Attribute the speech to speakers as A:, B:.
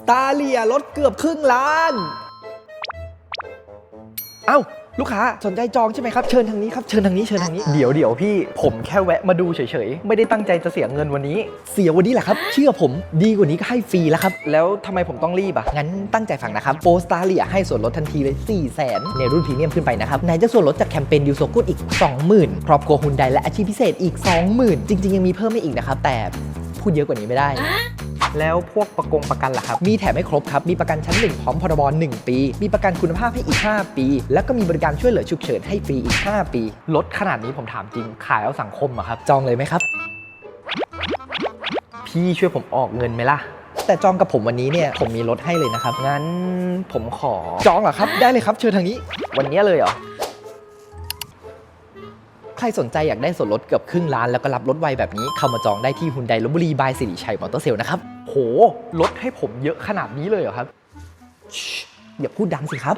A: สตาเลียลดเกือบครึ่งล้าน เอ้า ลูกค้าสนใจจองใช่ไหมครับ เชิญทางนี้ครับ เชิญทางนี้ เชิญทางนี้
B: เดี๋ยวเดี๋ยวพี่ผมแค่แวะมาดูเฉยๆ ไม่ได้ตั้งใจจะเสียเงินวันนี้
A: เสียวันนี้แหละครับ เชื่อผมดีกว่านี้ก็ให้ฟรีแล้วครับ
B: แล้วทำไมผมต้องรีบอะ
A: งั้นตั้งใจฟังนะครับโปสตาเลียให้ส่วนลดทันทีเลย4 0 0แสนในรุ่นพรีเมียมขึ้นไปนะครับไหนจะส่วนลดจากแคมเปญยูโซกุดอีก 20,000 ครอบครัวฮุนไดและอาชีพพิเศษอีก 20,000 จริง ๆ ยังมีเพิ่มไม่อีกนะครับแต่พูดเยอะกว่านี้ไม่ได้
B: แล้วพวกประกงประกันล่ะครับ
A: มีแถมให้ครบครับ มีประกันชั้น 1 พร้อมพรบ1 ปี มีประกันคุณภาพให้อีก 5 ปี แล้วก็มีบริการช่วยเหลือฉุกเฉินให้ฟรีอีก 5 ปี
B: ลดขนาดนี้ผมถามจริง ขายเอาสังคมอะครับ
A: จองเลยไหมครับ
B: พี่ช่วยผมออกเงินไหมล่ะ
A: แต่จองกับผมวันนี้เนี่ยผมมีลดให้เลยนะครับ
B: งั้นผมขอ
A: จองเหรอครับได้เลยครับเชิญทางนี้
B: วันนี้เลยเหรอ
A: ใครสนใจอยากได้ส่วนลดเกือบครึ่งล้านแล้วก็รับรถไวแบบนี้เข้ามาจองได้ที่ฮุนไดลบบุรีบายสิริชัยมอเตอร์เซลนะครับ
B: โหลดให้ผมเยอะขนาดนี้เลยเหรอครับ
A: อย่าพูดดังสิครับ